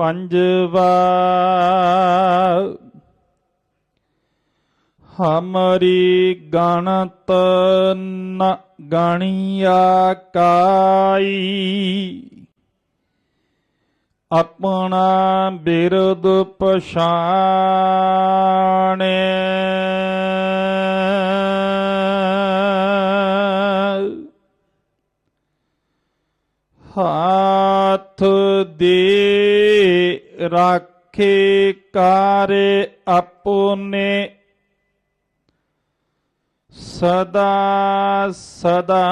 ਪੰਜਵਾ ਹਮਰੀ ਗਣਤ ਨ ਗਣਿਆ ਕਾਈ। ਆਪਣਾ ਬਿਰਦ ਪਛਾਣੇ। ਹਾਥ ਦੇ ਰਾਖੇ ਕਾਰੇ ਆਪਨੇ ਸਦਾ ਸਦਾ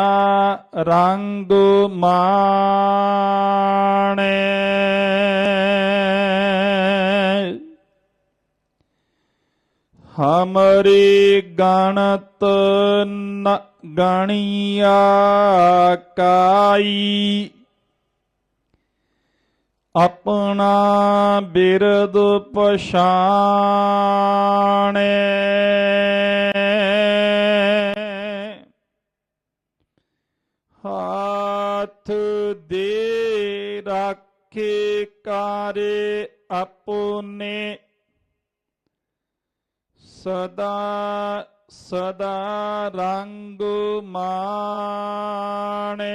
ਰੰਗ ਮਾਣੇ। ਹਮਰੀ ਗਣਤ ਨ ਗਣਿਆ ਕਾਈ ਆਪਣਾ ਬਿਰਦ ਪਛਾਣੇ। ਹਾਥ ਦੇ ਰਾਖੇ ਕਾਰੇ ਆਪਨੇ ਸਦਾ ਸਦਾ ਰੰਗ ਮਾਣੇ।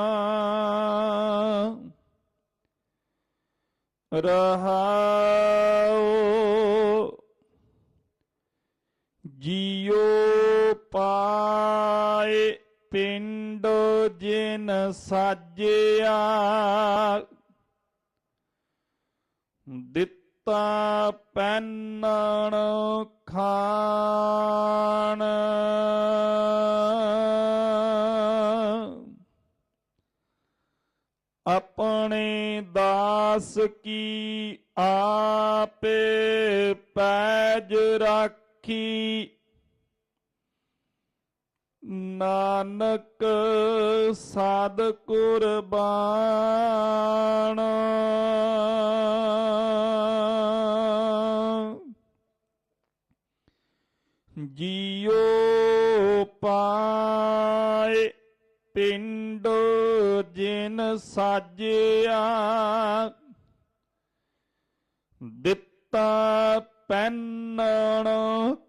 ਰਹਾਉ ਜੀਉ ਪਾਏ ਪਿੰਡ ਜਿਨ ਸਾਜਿਆ। ਦਿੱਤਾ ਪੈਨਣ ਖਾਣ। ਆਪਣੇ ਦਾਸ ਕੀ ਆਪੇ ਪੈਜ ਰਾਖੀ। ਨਾਨਕ ਸਾਧ ਕੁਰਬਾਨ। ਜੀਉ ਪਾਏ ਪਿੰਡ ਜਿਨ ਸਾਜਿਆ ਦਿੱਤਾ ਪੈਨਣ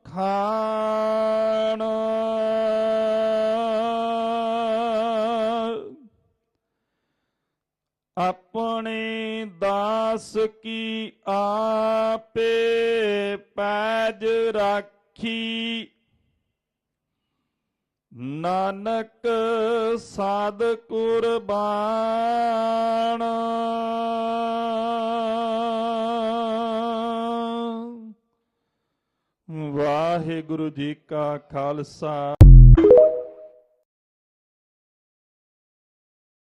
ਖਾਣ। ਆਪਣੇ ਦਾਸ ਕੀ ਆਪੇ ਪੈਜ ਰਾਖੀ ਨਾਨਕ ਸਾਧ ਕੁਰਬਾਨ। ਵਾਹਿਗੁਰੂ ਜੀ ਕਾ ਖਾਲਸਾ।